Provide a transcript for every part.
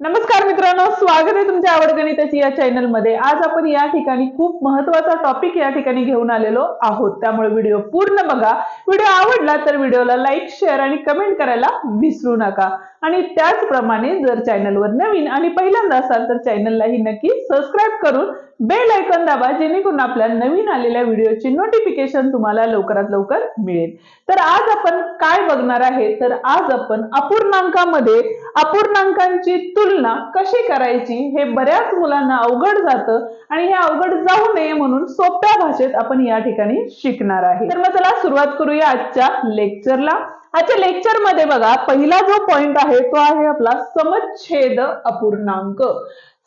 नमस्कार मित्रांनो स्वागत आहे तुमच्या आवड गणिताची या चॅनलमध्ये. आज आपण या ठिकाणी खूप महत्त्वाचा टॉपिक या ठिकाणी घेऊन आलेलो आहोत. त्यामुळे व्हिडिओ पूर्ण बघा. व्हिडिओ आवडला तर व्हिडिओला लाईक शेअर आणि कमेंट करायला विसरू नका. आणि त्याचप्रमाणे जर चॅनलवर नवीन आणि पहिल्यांदा असाल तर चॅनललाही नक्की सबस्क्राईब करून बेल ऐकून दाबा जेणेकरून आपल्या नवीन आलेल्या व्हिडिओची नोटिफिकेशन तुम्हाला लवकरात लवकर मिळेल. तर आज आपण काय बघणार आहे? तर आज आपण अपूर्णांकामध्ये अपूर्णांकांची तुलना कशी करायची हे बऱ्याच मुलांना अवघड जातं आणि हे अवघड जाऊ नये म्हणून सोप्या भाषेत आपण या ठिकाणी शिकणार आहे. तर मग चला सुरुवात करूया आजच्या लेक्चरला आजच्या लेक्चरमध्ये बघा पहिला जो पॉइंट आहे तो आहे आपला समच्छेद अपूर्णांक.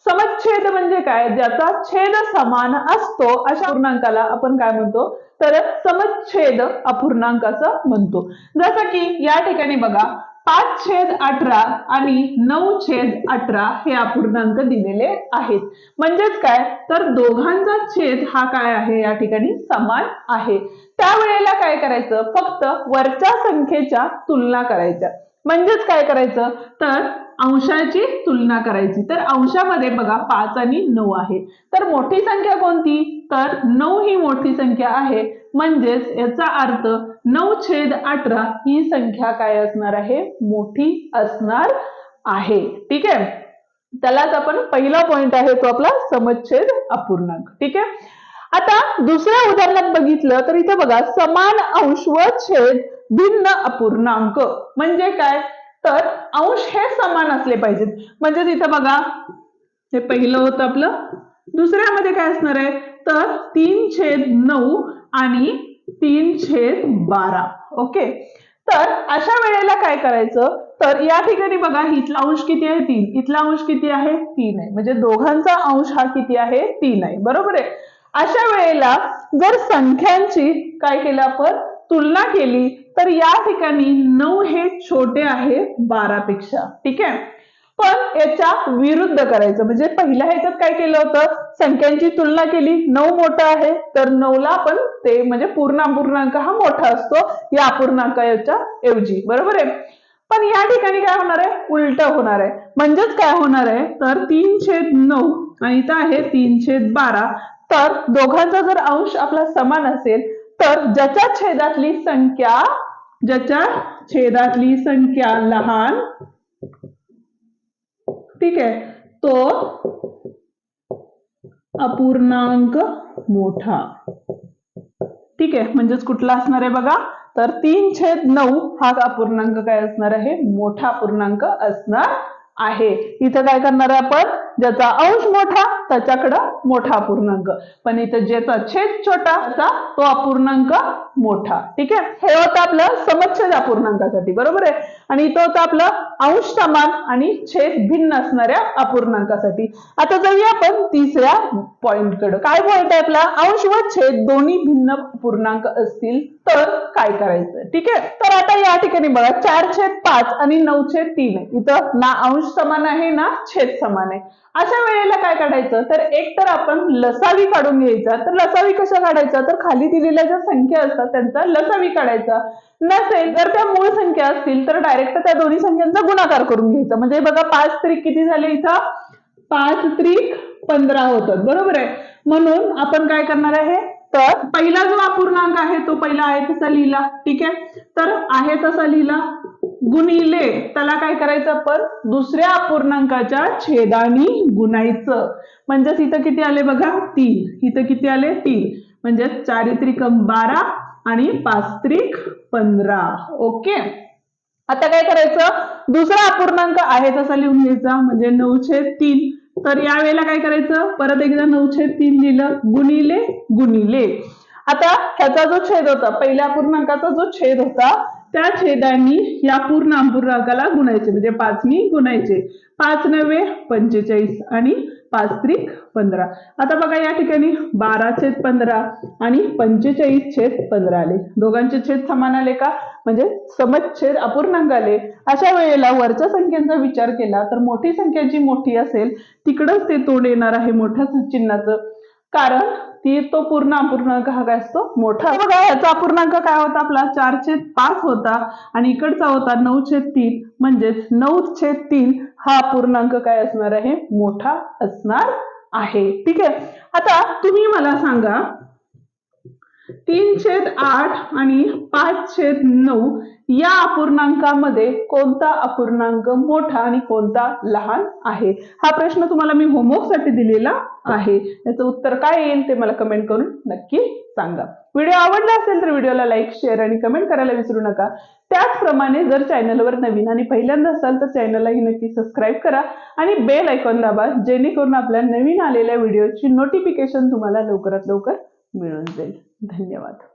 समच्छेद म्हणजे काय? ज्याचा छेद समान असतो अशा पूर्णांकाला आपण काय म्हणतो? तर समच्छेद अपूर्णांक असं म्हणतो. जसं की या ठिकाणी बघा पाच छेद अठरा आणि नऊ छेद अठरा हे अपूर्णांक दिलेले आहेत. म्हणजेच काय? तर दोघांचा छेद हा काय आहे? या ठिकाणी समान आहे. त्यावेळेला काय करायचं? फक्त वरच्या संख्येच्या तुलना करायच्या. म्हणजेच काय करायचं? तर अंशाची तुलना करायची. तर अंशामध्ये बघा पाच आणि नऊ आहे. तर मोठी संख्या कोणती? तर नऊ ही मोठी संख्या आहे. म्हणजेच याचा अर्थ नऊ छेद अठरा ही संख्या काय असणार आहे? मोठी असणार आहे. ठीक आहे? त्यालाच आपण पहिला पॉइंट आहे तो आपला समच्छेद अपूर्णांक. ठीक आहे? आता दुसऱ्या उदाहरणात बघितलं तर इथे बघा समान अंश व छेद भिन्न अपूर्णांक. म्हणजे काय? तर अंश हे समान असले पाहिजेत. म्हणजे तिथं बघा हे पहिलं होतं आपलं. दुसऱ्यामध्ये काय असणार आहे? तर तीन छेद नऊ आणि तीन छेद बारा. ओके तर अशा वेळेला काय करायचं? तर या ठिकाणी बघा इथला अंश किती आहे? तीन. इथला अंश किती आहे? तीन आहे. म्हणजे दोघांचा अंश हा किती आहे? तीन आहे. बरोबर आहे? अशा वेळेला जर संख्यांची काय केलं आपण? तुलना केली तर या ठिकाणी नऊ हे छोटे आहे बारा पेक्षा ठीक आहे? पण याच्या विरुद्ध करायचं म्हणजे पहिल्या ह्याच्यात काय केलं होतं? संख्यांची तुलना केली. नऊ मोठा आहे तर नऊला आपण ते म्हणजे पूर्ण अपूर्णांक हा मोठा असतो या अपूर्णांक याच्या ऐवजी बरोबर आहे? पण या ठिकाणी काय होणार आहे? उलट होणार आहे. म्हणजेच काय होणार आहे? तर तीन छेद नऊ आणि इथं आहे तीन छेद बारा. तर दोघांचा जर अंश आपला समान असेल तर ज्याच्या छेदातली संख्या ज्याच्या छेदातली संख्या लहान ठीक आहे तो अपूर्णांक मोठा. ठीक आहे म्हणजेच कुठला असणार आहे बघा? तर तीन छेद नऊ हा अपूर्णांक काय असणार आहे? मोठा अपूर्णांक असणार आहे. इथं काय करणार आहे आपण? ज्याचा अंश मोठा त्याच्याकडं मोठा अपूर्णांक पण इथं ज्याचा छेद छोटा असा तो अपूर्णांक मोठा. ठीक आहे? हे होतं आपलं समच्छेद अपूर्णांकासाठी. बरोबर आहे? आणि इथं होतं आपलं अंश समान आणि छेद भिन्न असणाऱ्या अपूर्णांकासाठी. आता जाऊया आपण तिसऱ्या पॉइंटकडे. काय पॉइंट आहे आपला? अंश व छेद दोन्ही भिन्न पूर्णांक असतील तर काय करायचं? ठीक आहे? तर आता या ठिकाणी बघा चार छेद पाच आणि नऊ छेद तीन इथं ना अंश समान आहे ना छेद समान आहे. अशा वेळेला काय काढायचं? तर एक तर आपण लसावी काढून घ्यायचा. तर लसावी कशा काढायचा? तर खाली दिलेल्या ज्या संख्या असतात त्यांचा लसावी काढायचा. नसेल जर त्या मूळ संख्या असतील तर डायरेक्ट त्या दोन्ही संख्यांचा गुणाकार करून घ्यायचा. म्हणजे बघा पाच त्रिक किती झाले इथं? पाच त्रिक पंधरा होतात. बरोबर आहे? म्हणून आपण काय करणार आहे? तर पहिला जो अपूर्णांक आहे तो पहिला आहे तसा लिहिला. ठीक आहे? तर आहे तसा लिहिला. गुणिले त्याला काय करायचं आपण? दुसऱ्या अपूर्णांकाच्या छेदानी गुणायचं. म्हणजेच इथं किती आले बघा? तीन. इथं किती आले? तीन. म्हणजे चारित्रिक बारा आणि पाच त्रिक पंधरा. ओके? आता काय करायचं? दुसरा अपूर्णांक आहे तसा लिहून घ्यायचा म्हणजे नऊ छेद तीन. तर यावेळेला काय करायचं? परत एकदा नऊ छेद तीन लिहिलं गुणिले गुणिले. आता ह्याचा जो छेद होता पहिल्या अपूर्णांकाचा जो छेद होता त्या छेदांनी या पूर्ण अपूर्णांकाला गुणायचे म्हणजे पाचनी गुणायचे. पाच नव्हे पंचेचाळीस आणि पाच त्रिक पंधरा. आता बघा या ठिकाणी बारा छेद पंधरा आणि पंचेचाळीस छेद पंधरा आले. दोघांचे छेद समान आले का? म्हणजे समच्छेद अपूर्णांक आले अशा वेळेला वरच्या संख्यांचा विचार केला तर मोठी संख्या जी मोठी असेल तिकडंच ते तोंड येणार आहे मोठ्या चिन्हाचं. कारण ती तो पूर्ण अपूर्णांक हा काय असतो मोठा. बघा याचा अपूर्णांक काय होता आपला? चार छेद पाच होता आणि इकडचा होता नऊ छेद तीन. म्हणजेच नऊ छेद तीन हा अपूर्णांक काय असणार आहे? मोठा असणार आहे. ठीक आहे? आता तुम्ही मला सांगा तीन छेद आठ आणि पाच छेद नऊ या अपूर्णांकामध्ये कोणता अपूर्णांक मोठा आणि कोणता लहान आहे? हा प्रश्न तुम्हाला मी होमवर्कसाठी दिलेला आहे. याचं उत्तर काय येईल ते मला कमेंट करून नक्की सांगा. व्हिडिओ आवडला असेल तर व्हिडिओला लाईक शेअर आणि कमेंट करायला विसरू नका. त्याचप्रमाणे जर चॅनलवर नवीन आणि पहिल्यांदा असाल तर चॅनललाही नक्की सबस्क्राईब करा आणि बेल आयकॉन दाबा जेणेकरून आपल्या नवीन आलेल्या व्हिडिओची नोटिफिकेशन तुम्हाला लवकरात लवकर मिळून जाईल. धन्यवाद.